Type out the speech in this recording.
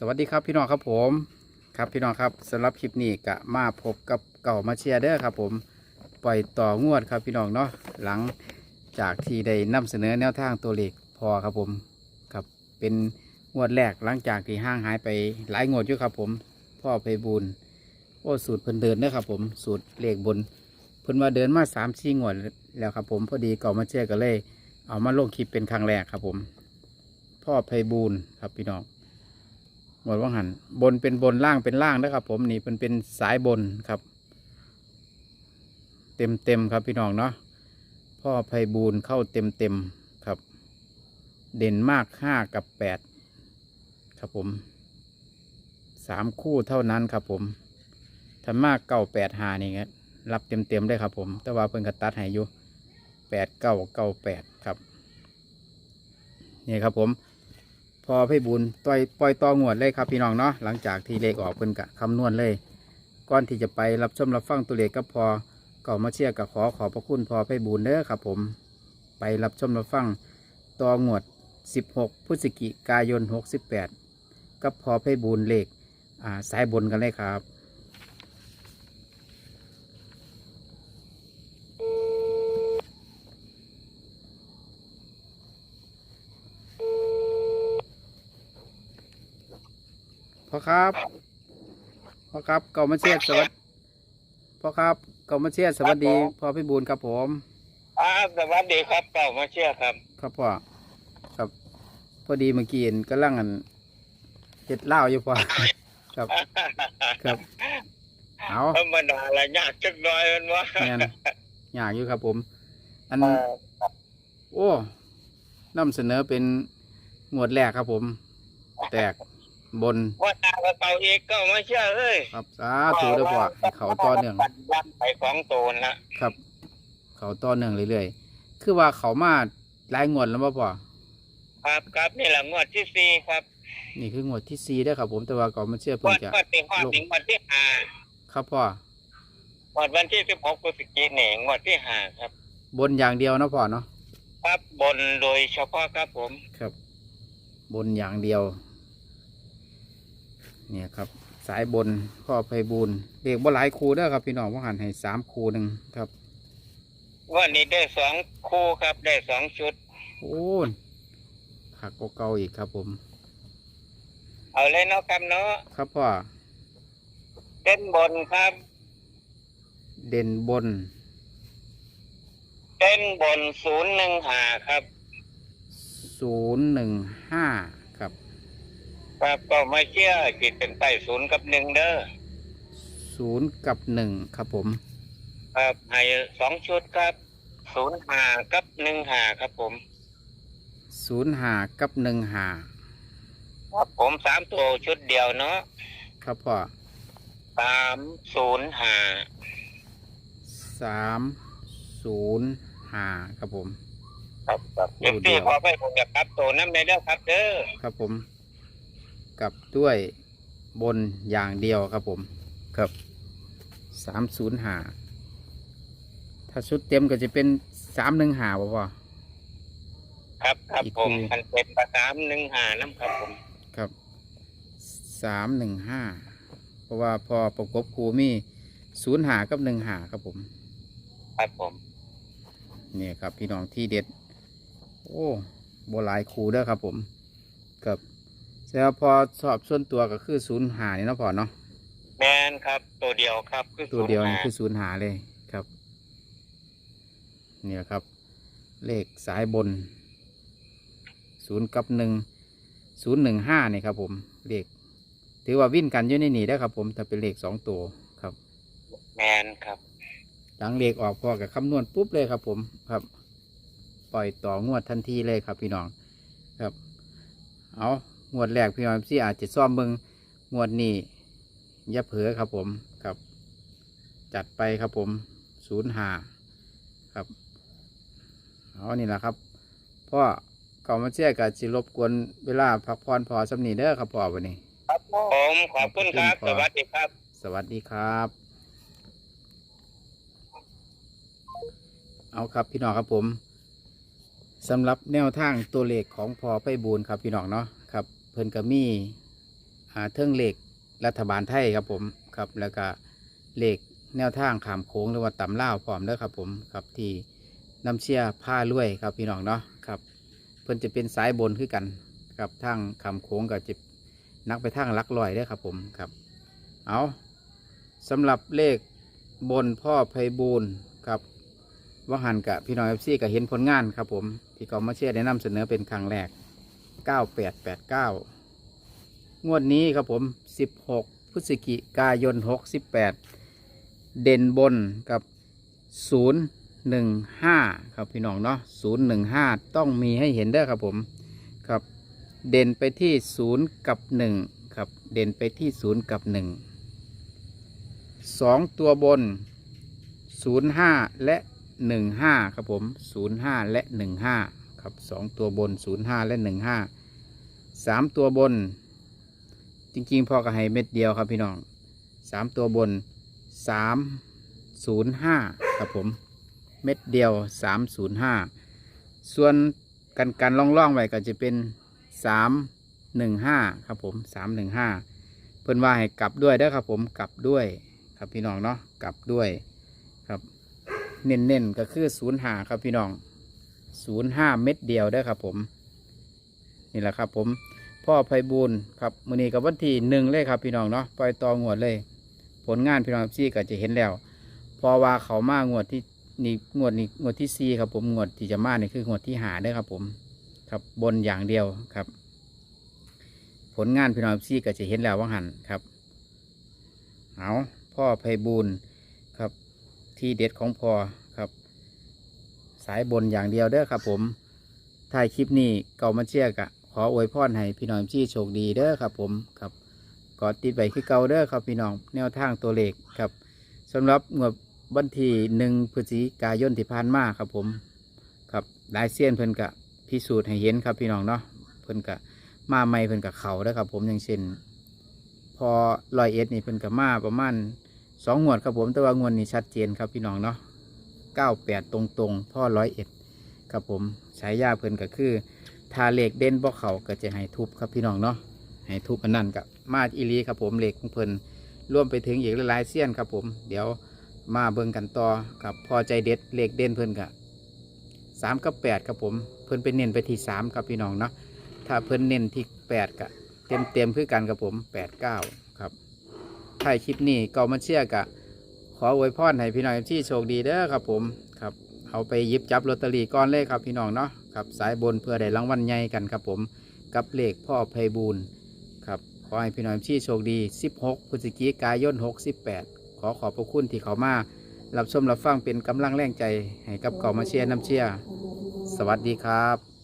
สวัสดีครับพี่น้องครับผมครับพี่น้องครับสำหรับคลิปนี้กะมาพบกับเก่ามาเชียร์เด้อครับผมปล่อยต่องวดครับพี่น้องเนาะหลังจากที่ได้นำเสนอแนวทางตัวเลขพอครับผมครับเป็นงวดแรกหลังจากที่ห้างหายไปหลายงวดอยู่ครับผม พ่อไปบูนโอ้สูตรเพิ่นเดินเด้อครับผมสูตรเลขบนเพิ่นว่าเดินมาสามสี่งวดแล้วครับผมพอดีเก่ามาเชียร์ก็เลย เอามาลงคลิปเป็นครั้งแรกครับผม พ่อไพบูลครับพี่น้อง หมดว่าหันบนเป็นบนล่างเป็นล่างนะครับ ผมนี่เป็นเป็นสายบนครับ เต็มเต็มครับพี่น้องเนาะพ่อไพบูลเข้าเต็มเต็มครับ เด่นมากห้ากับแปดครับผมสามคู่เท่านั้นครับผมถ้ามากเก้าแปดหานี่ครับรับเต็มเต็มได้ครับผม แต่ว่าเพิ่นกระตัดให้อยู่แปดเก้าเก้าแปดครับนี่ครับผม พอพี่บุญต่อยปล่อยต่องวดเลยครับพี่น้องเนาะหลังจากที่เลขออกเพิ่นกะคำนวณเลย ก่อนที่จะไปรับชมรับฟังตัวเลขก็พอก็มาเชียร์กับขอขอบพระคุณพอพี่บุญเด้อครับ ผม ไปรับชมรับฟังต่องวด 16พฤศจิกายน 68 กับพอพี่บุญเลขอ่าสายบนกันเลยครับ พ่อครับพ่อครับเก่ามาเชียร์สวัสดีพ่อครับเก่ามาเชียร์สวัสดีพ่อพี่บุญครับผมอ่าสวัสดีครับเก่ามาเชื่อครับ ครับพ่อครับพอดีเมื่อกี้เห็นกำลังอันเจ็ดเหล้าอยู่พ่อครับครับเอาธรรมดาละยากจักหน่อยมันว่าแมนอยากอยู่ครับผม อันเอ่อโอ้นำเสนอเป็นงวดแรกครับผม แตก บนว่าตากับเก่าอีกเก็มาเชื่อเอ้ยครับสาธุเด้อพ่อให้เขาต่อเนื่องยันไปของโตนละครับ เขาต่อเนื่องเรื่อยๆคือว่าเขามาหลายงวดแล้วบ่พ่อครับครับนี่แหละงวดที่สี่ครับ นี่คืองวดที่สี่ได้อครับ ผมแต่ว่าก่อนมาเชื่องเพิ่วงดจะงวดที่ห้าถึงงวดที่ห้าครับพ่องวดวันที่สิบหกพฤศจิกายนงวดที่ห้าครับ บนอย่างเดียวเนาะพ่อเนาะครับบนโดยเฉพาะครับผม ครับ บนอย่างเดียว เนี่ยครับสายบนพ่อไพบูลย์เด็กบ่หลายครูเด้อครับพี่น้องว่าหันให้สามครูหนึ่งครับงวดนี้ได้สองคู่ครับได้สองชุด โอ้ยขักกว่าเก่าอีกครับผม เอาเลยเนาะครับเนาะครับพ่อเต้นบนครับ เด่นบนเต้นบนศูนย์หนึ่งหาครับศูนย์หนึ่งห้า ครับครับก็มาเชื่อจิตเป็นไต่ศูนย์กับหนึ่งเด้อศูนย์กับหนึ่งครับผม ครับให้สองชุดครับศูนย์หากับหนึ่งหาครับผมศูนย์หากับหนึ่งหาครับผมสามตัวชุดเดียวเนาะครับพ่อสามศูนย์หาสามศูนย์ห้าครับผม ครับครับโอ้เดี๋ยวเดีพี่ยวขอไปผมจะครับตัวน้ำในเด้อครับเด้อครับผม กลับด้วยบนอย่างเดียวครับผมครับสามศูนย์หาถ้าชุดเต็มก็จะเป็นสามหนึ่งหาบ่พ่อครับครับอีกผมคู่มันเป็นประสามหนึ่งหาน้ำครับผมครับสามหนึ่งห้าเพราะว่าพอประกบคูมีศูนย์หากับหนึ่งหาครับผมครับผมนี่ครับพี่น้องที่เด็ด โอ้โบหลายคูเด้อครับผมครับ แล้วพอสอบส่วนตัวก็คือศูนย์หานี่เนาะพอเนาะแมนครับ ตัวเดียวครับคือตัวเดียวศูนี่นย์คือห้าศูนย์หาเลยครับ เนี่ยครับ เลขสายบนศูนย์กับหนึ่งศูนย์หนึ่งห้านี่ครับผมเลขถือว่าวิ่นกันอยู่ในนี่ได้อครับ ผมถ้าเป็นเลขสองตัวครับ แมนครับหลังเลขออกพอกับคำนวณปุ๊บเลยครับ ผมครับ ปล่อยต่องวดทันทีเลยครับ พี่น้องครับ เอา งวดแรกพี่น้องซี่อาจจะซ่อมเบิงงวดนี้อย่าเผลอครับผมครับ จัดไปครับผมศูนย์หาครับเอานี่แหละครับพ่อก่อนมาเชื่อกับจิรบกวนเวลาพักผ่อนพอสำนีเด้อครับพ่อวันนี้ ครับผมขอบคุณครับขอบคุณครับ สวัสดีครับ สวัสดีครับ เอาครับพี่น้องครับผมสำหรับแนวทางตัวเลขของพอไปบูนครับพี่น้องเนาะครับ เพิ่นก็มีอ่าเทิงเลขรัฐบาลไทยครับผมครับแล้วก็เลขแนวทางขามโค้งหรือว่าตำล่าวพร้อมเด้อครับผมครับที่น้ำเชี่ยผ้าลุยครับพี่น้องเนาะครับเพิ่นจะเป็นสายบนคือกันครับทางขามโค้งก็จะนักไปทางลักลอยเด้ครับผมครับเอาสำหรับเลขบนพ่อไพบูลครับว่าหันกับพี่น้องเอฟซีก็เห็นผลงานครับผมที่เขามาเชียร์ได้นำเสนอเป็นครั้งแรก 9889งวดนี้ครับผม16พฤศจิกายน68เด่นบนกับ015ครับพี่น้องเนาะ015ต้องมีให้เห็นเด้อครับผมครับ เด่นไปที่0กับ1ครับเด่นไปที่0กับ1 2ตัวบน 05 และ 15 ครับผม 05 และ 15 ครับ2ตัวบน05และ15สามตัวบน จริงๆพอก็ให้เม็ดเดียวครับพี่น้องสามตัวบนสามศูนย์ห้าครับผมเม็ดเดียวสามศูนย์ห้าส่วนกันกันล่องลองๆไว้ก็จะเป็นสามหนึ่งห้าครับผมสามหนึ่งห้าเพิ่นว่าให้กลับด้วยเด้อครับผมกลับด้วยครับพี่น้องเนาะกลับด้วยครับ เน้นๆก็คือศูนย์หาครับพี่น้อง ศูนย์ห้าเม็ดเดียวเด้ครับผม นี่แหละครับผมพ่อไพบูลครับมือนี้กับวันที่หนึ่งเลยครับพี่น้องเนาะปล่อยตองวดเลย ผลงานพี่น้องซี่ก็จะเห็นแล้ว พอว่าเขามางวดที่นี่งวดนี้งวดที่สี่ครับผมงวดที่จะมานี่คืองวดที่หาได้ครับผม ครับบนอย่างเดียวครับ ผลงานพี่น้องซี่ก็จะเห็นแล้วว่าหันครับเอาพ่อไพบูลครับที่เด็ดของพ่อ สายบนอย่างเดียวเด้อครับผมถ่ายคลิปนี้เก่ามาเชียร์กะขออวยพรให้พี่น้องที่โชคดีเด้อครับผมครับกอดติดไว้คือเก่าเด้อครับพี่น้องแนวทางตัวเลขครับสำหรับงวดวันที่หนึ่งพฤศจิกายนที่ผ่านมาครับผมครับลายเซียนเพิ่นกะพิสูจน์ให้เห็นครับพี่น้องเนาะเพิ่นกะมาใหม่เพิ่นกะเขาเด้อครับผมอย่างเช่น พอลอยเอ็ดนี่เพิ่นกะมาประมาณสองงวดครับผมแต่ว่างวดนี้ชัดเจนครับพี่น้องเนาะ เก้าแปดตรงๆ พ่อร้อยเอ็ดครับผมฉายาเพิ่นก็คือทาเหล็กเด่นบ่เขาก็จะให้ทุบครับพี่น้องเนาะให้ทุบอันนั้นกับมาดอีลีครับผมเหล็กของเพิ่นร่วมไปถึงอีกหลายเสี้ยนครับผม เดี๋ยวมาเบิ่งกันต่อครับพอใจเด็ดเหล็กเด่นเพิ่นกะสามกับแปดครับผมเพิ่นไปเน้นไปที่สามครับพี่น้องเนาะถ้าเพิ่นเน้นที่แปดกะเต็มเต็มคือกันครับผมแปดเก้าครับถ่ายคลิปนี้ก็มาเชื่อกะ ขออวยพรให้พี่น้องที่โชคดีเด้อครับผมครับเอาไปยิบจับลอตเตอรี่ก้อนเลยครับพี่น้องเนาะครับสายบนเพื่อได้รางวัลใหญ่กันครับผม กับเลขพ่อไพบูลครับขอให้พี่น้องที่โชคดี 16พฤศจิกายน 68 ขอขอบพระคุณที่เขามารับชมรับฟังเป็นกำลังแรงใจให้กับเก่ามาเชียร์น้ำเชียร์สวัสดีครับ